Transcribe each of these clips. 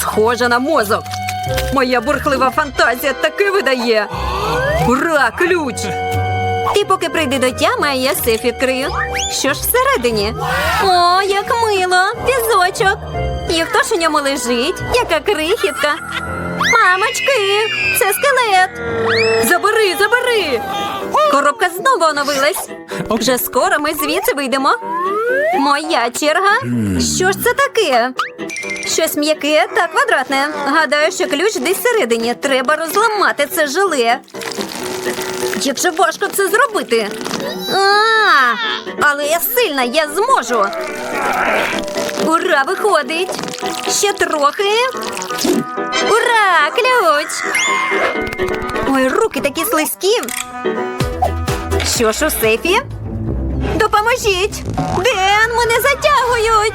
Схоже на мозок. Моя бурхлива фантазія таки видає. Ура, ключ! Ти поки прийди до тями, а я сейф відкрию. Що ж всередині? О, як мило! Візочок. І хто ж у ньому лежить? Яка крихітка. Мамочки, це скелет. Забери, забери. Коробка знову оновилась. Вже скоро ми звідси вийдемо. Моя черга. Що ж це таке? Щось м'яке та квадратне. Гадаю, що ключ десь всередині. Треба розламати це желе. Як же важко це зробити? А, але я сильна, я зможу. Ура, виходить. Ще трохи. Ура! Ключ! Ой, руки такі слизькі. Що ж у сейфі? Допоможіть! Ден, мене затягують!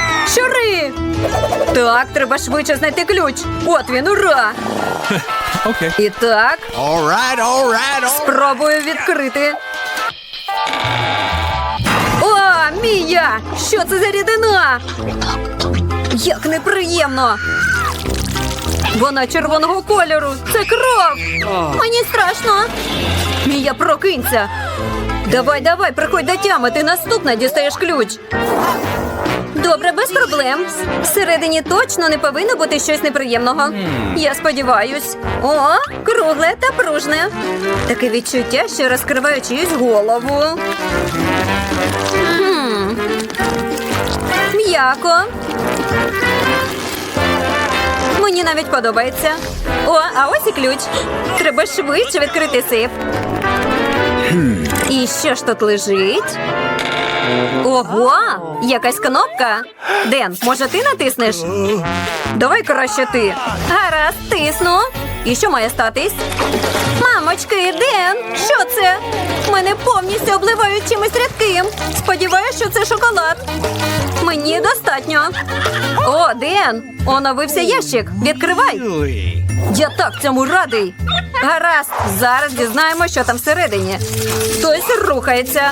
Щури! Так, треба швидше знайти ключ. От він, ура! Okay. І так, All right, all right, all спробую відкрити. О, Мія! Що це за рідина? Як неприємно! Вона червоного кольору. Це кров. Мені страшно. Мія, прокинься. Давай, давай, приходь до тями. Ти наступна дістаєш ключ. Добре, без проблем. Всередині точно не повинно бути щось неприємного. Я сподіваюсь. О, кругле та пружне. Таке відчуття, що розкриваю чиюсь голову. М'яко. Мені навіть подобається. О, а ось і ключ. Треба швидше відкрити сейф. І що ж тут лежить? Ого, якась кнопка. Ден, може ти натиснеш? Давай краще ти. Гаразд, тисну. І що має статись? Мамочки, Ден, що це? Мене повністю обливають чимось рідким. Сподіваюсь, що це шоколад. Мені достатньо. О, Ден, оновився ящик. Відкривай. Я так цьому радий. Гаразд, зараз дізнаємо, що там всередині. Хтось рухається.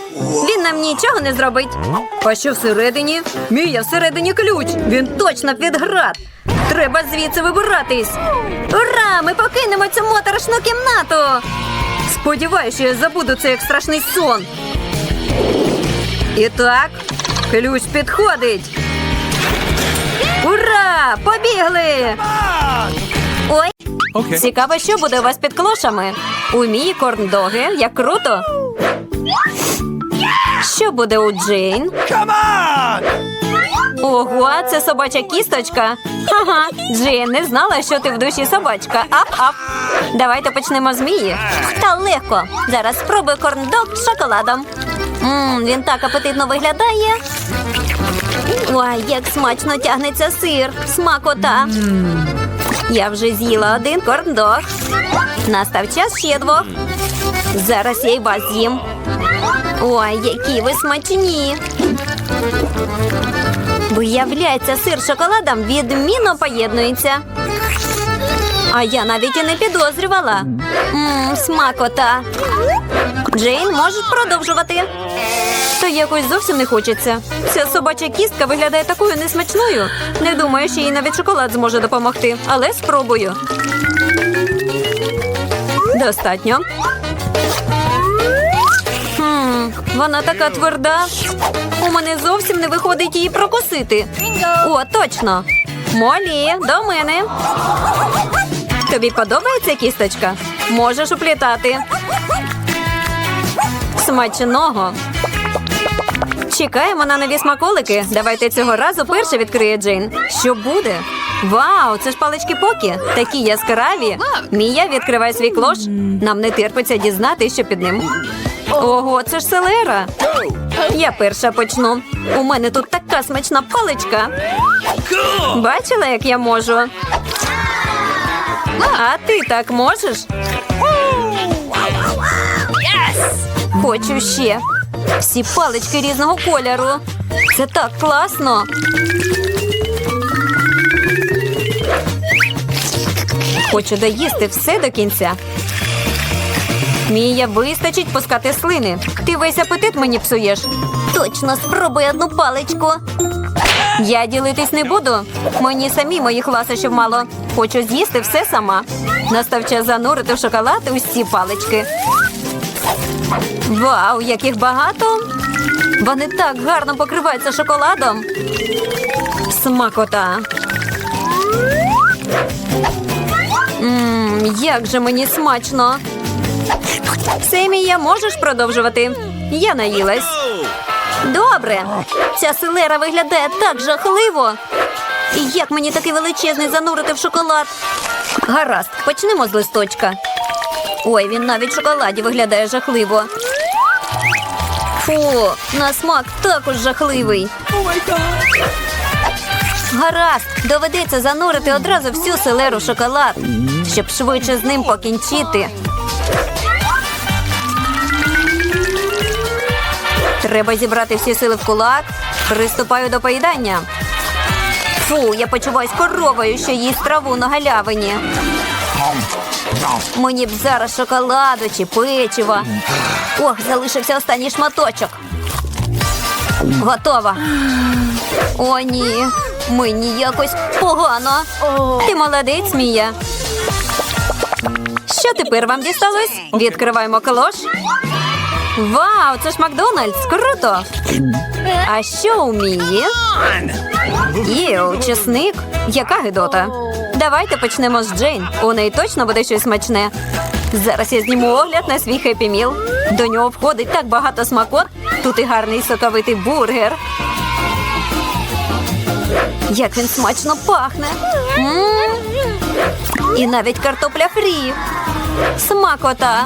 Він нам нічого не зробить. А що всередині? Мія, всередині ключ. Він точно під град. Треба звідси вибиратись. Ура! Ми покинемо цю моторошну кімнату. Сподіваюся, що я забуду це як страшний сон. І так, ключ підходить. Ура! Побігли! Ой, Okay. Цікаво, що буде у вас під клошами. У Мії корндоги, як круто. Що буде у Джейн? Ого, це собача кісточка. Ага, Джейн не знала, що ти в душі собачка. Ап-ап. Давайте почнемо з Мії. Та легко. Зараз спробую корндог з шоколадом. Мм, він так апетитно виглядає. Ой, як смачно тягнеться сир. Смакота. Я вже з'їла один корндог. Настав час ще двох. Зараз я й вас з'їм. Ой, які ви смачні. Виявляється, сир з шоколадом відмінно поєднується. А я навіть і не підозрювала. Мм, смакота. Джейн, можеш продовжувати. Та якось зовсім не хочеться. Ця собача кістка виглядає такою несмачною. Не думаю, що їй навіть шоколад зможе допомогти, але спробую. Достатньо. Вона така тверда. У мене зовсім не виходить її прокусити. О, точно. Молі, до мене. Тобі подобається кісточка? Можеш уплітати. Смачного. Чекаємо на нові смаколики. Давайте цього разу перше відкриє Джейн. Що буде? Вау, це ж палички покі. Такі яскраві. Мія, відкривай свій клош. Нам не терпиться дізнати, що під ним. Ого, це ж селера. Я перша почну. У мене тут така смачна паличка. Бачила, як я можу? А ти так можеш? Хочу ще. Всі палички різного кольору. Це так класно. Хочу доїсти все до кінця. Мія, вистачить пускати слини. Ти весь апетит мені псуєш. Точно спробуй одну паличку. Я ділитись не буду. Мені самі моїх ласощів мало. Хочу з'їсти все сама. Настав час занурити в шоколад усі палички. Вау, яких багато! Вони так гарно покриваються шоколадом. Смакота. Мм, як же мені смачно. Семія, можеш продовжувати? Я наїлась. Добре. Ця селера виглядає так жахливо. І як мені такий величезний занурити в шоколад? Гаразд, почнемо з листочка. Ой, він навіть в шоколаді виглядає жахливо. Фу, на смак також жахливий. Гаразд, доведеться занурити одразу всю селеру в шоколад, щоб швидше з ним покінчити. Треба зібрати всі сили в кулак. Приступаю до поїдання. Фу, я почуваюсь коровою, що їсть траву на галявині. Мені б зараз шоколаду чи печива. Ох, залишився останній шматочок. Готова. О, ні. Мені якось погано. Ти молодець, Мія. Що тепер вам дісталось? Відкриваємо калош. Вау, це ж Макдональдс! Круто! А що у Мії? Єу, чесник. Яка гидота? Давайте почнемо з Джейн. У неї точно буде щось смачне. Зараз я зніму огляд на свій хеппі міл. До нього входить так багато смакот. Тут і гарний соковитий бургер. Як він смачно пахне. М. І навіть картопля фрі. Смакота.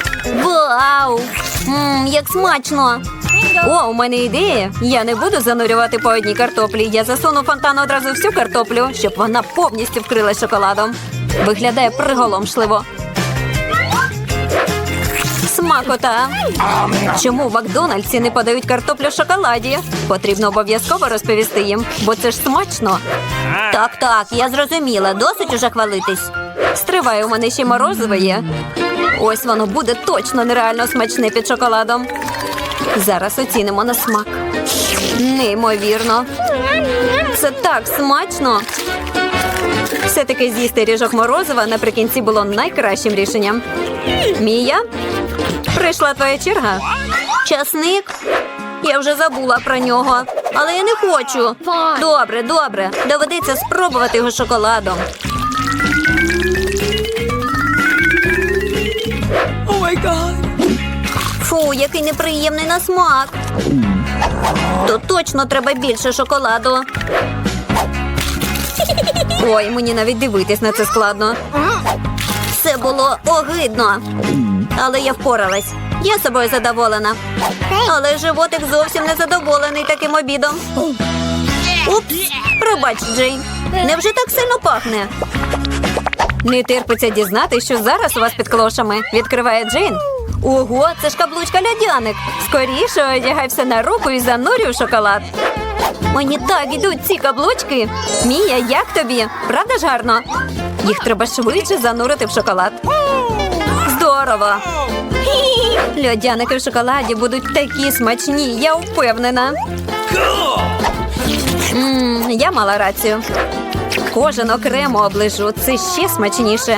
Вау! Мм, як смачно! О, у мене ідея. Я не буду занурювати по одній картоплі. Я засуну фонтан одразу всю картоплю, щоб вона повністю вкрилась шоколадом. Виглядає приголомшливо. Смакота. Чому в Макдональдсі не подають картоплю в шоколаді? Потрібно обов'язково розповісти їм, бо це ж смачно. Так, так, я зрозуміла. Досить уже хвалитись. Стривай, у мене ще морозиво є. Ось воно буде точно нереально смачне під шоколадом. Зараз оцінимо на смак. Неймовірно. Це так смачно. Все-таки з'їсти ріжок морозива наприкінці було найкращим рішенням. Мія, прийшла твоя черга. Часник? Я вже забула про нього, але я не хочу. Добре, добре. Доведеться спробувати його шоколадом. Фу, який неприємний на смак. То точно треба більше шоколаду. Ой, мені навіть дивитись на це складно. Це було огидно. Але я впоралась. Я собою задоволена. Але животик зовсім не задоволений таким обідом. Упс, пробач, Джей. Невже так сильно пахне? Не терпиться дізнати, що зараз у вас під клошами. Відкриває Джейн. Ого, це ж каблучка льодяник. Скоріше одягай все на руку і занурю в шоколад. Мені так ідуть ці каблучки. Мія, як тобі? Правда ж гарно? Їх треба швидше занурити в шоколад. Здорово! Льодяники в шоколаді будуть такі смачні, я впевнена. Мм, я мала рацію. Кожен окремо оближу. Це ще смачніше.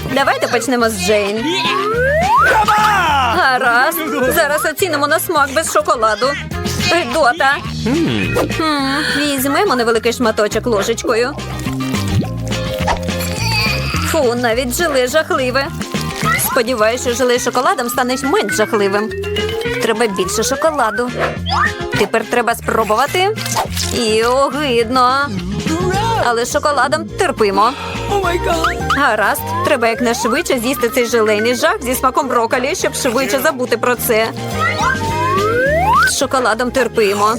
Давайте почнемо з Джейн. Гаразд. Зараз оцінимо на смак без шоколаду. Гидота. Хм, візьмемо невеликий шматочок ложечкою. Фу, навіть желе жахливе. Сподіваюся, що желе шоколадом стане менш жахливим. Треба більше шоколаду. Тепер треба спробувати. І огидно. Але з шоколадом терпимо. Гаразд, треба якнайшвидше з'їсти цей желейний жах зі смаком броколі, щоб швидше забути про це. З шоколадом терпимо.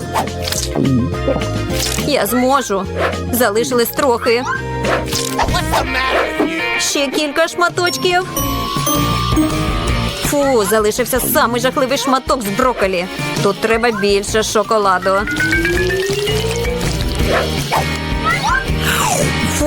Я зможу. Залишилось трохи. Ще кілька шматочків. Фу, залишився самий жахливий шматок з броколі. Тут треба більше шоколаду.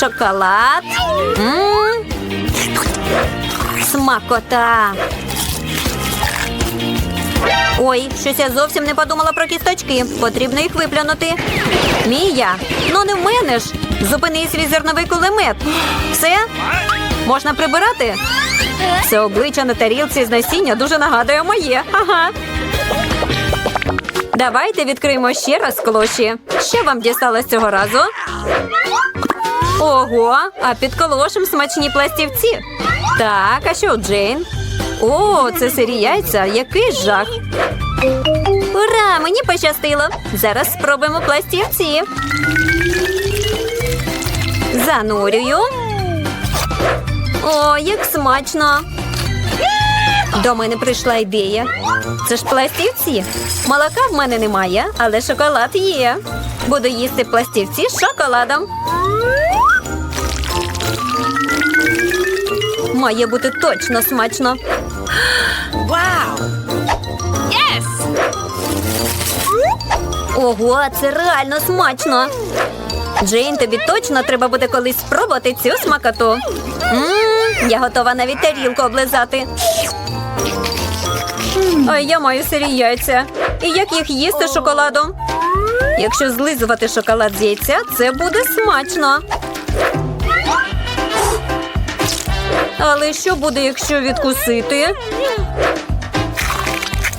Шоколад. М. Смакота. Ой, щось я зовсім не подумала про кісточки. Потрібно їх виплюнути. Мія, ну не в мене ж. Зупини свій зерновий кулемет. Все? Можна прибирати? Це обличчя на тарілці з насіння дуже нагадує моє. Ага. Давайте відкриємо ще раз клоші. Що вам дісталось цього разу? Ого, а під колошем смачні пластівці. Так, а що Джейн? О, це сирі яйця. Який жах. Ура! Мені пощастило. Зараз спробуємо пластівці. Занурюю. О, як смачно. До мене прийшла ідея. Це ж пластівці. Молока в мене немає, але шоколад є. Буду їсти пластівці з шоколадом. Має бути точно смачно. Вау! Єс! Ого, це реально смачно. Джейн, тобі точно треба буде колись спробувати цю смакоту. Мм, я готова навіть тарілку облизати. А я маю сирі яйця. І як їх їсти шоколадом? Якщо злизувати шоколад з яйця, це буде смачно. Але що буде, якщо відкусити?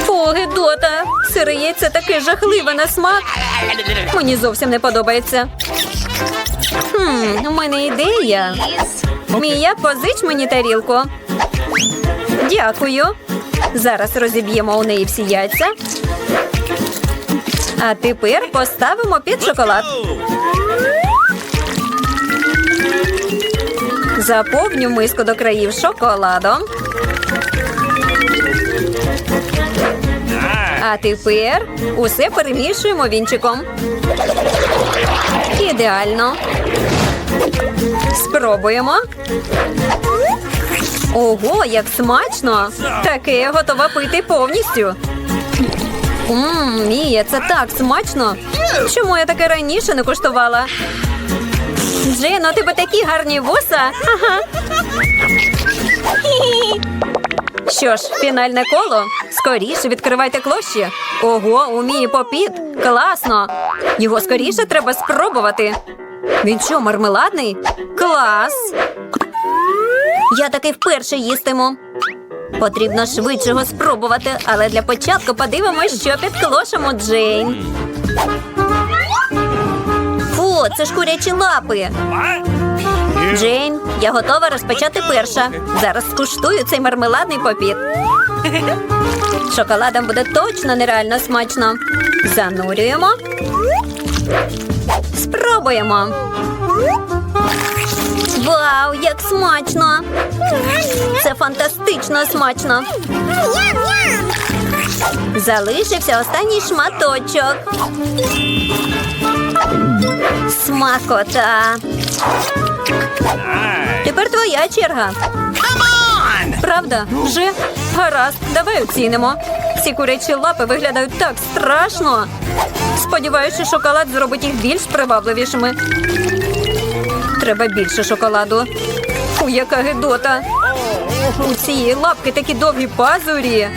Фу, гидота! Сире яйце таке жахливе на смак. Мені зовсім не подобається. Хм, у мене ідея. Мія, позич мені тарілку. Дякую. Зараз розіб'ємо у неї всі яйця. А тепер поставимо під шоколад. Заповню миску до країв шоколадом. А тепер усе перемішуємо вінчиком. Ідеально. Спробуємо. Ого, як смачно! Таке я готова пити повністю. Ммм, Мія, це так смачно. Чому я таке раніше не куштувала? Джено, у тебе такі гарні вуса. Ага. Що ж, фінальне коло. Скоріше відкривайте клощі. Ого, у Мії попіт. Класно. Його скоріше треба спробувати. Він що, мармеладний? Клас. Я таки вперше їстиму. Потрібно швидше його спробувати, але для початку подивимось, що під клошем Джейн. Фу, це ж курячі лапи. Джейн, я готова розпочати перша. Зараз скуштую цей мармеладний попіт. Шоколадом буде точно нереально смачно. Занурюємо. Спробуємо. Вау, як смачно! Це фантастично смачно. Залишився останній шматочок. Смакота. Тепер твоя черга. Правда? Вже? Гаразд, давай оцінимо. Ці курячі лапи виглядають так страшно. Сподіваюся, шоколад зробить їх більш привабливішими. Треба більше шоколаду. Фу, яка гидота. У цієї лапки такі довгі пазурі.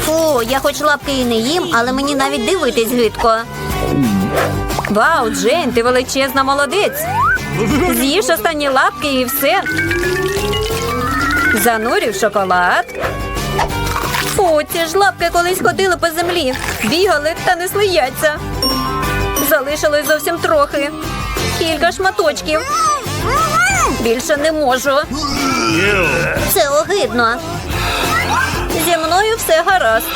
Фу, я хоч лапки і не їм, але мені навіть дивитись гидко. Вау, Джейн, ти величезна молодець. З'їж останні лапки і все. Занурив шоколад. Фу, ці ж лапки колись ходили по землі, бігали та несли яйця. Залишилось зовсім трохи. Кілька шматочків. Більше не можу. Це огидно. Зі мною все гаразд.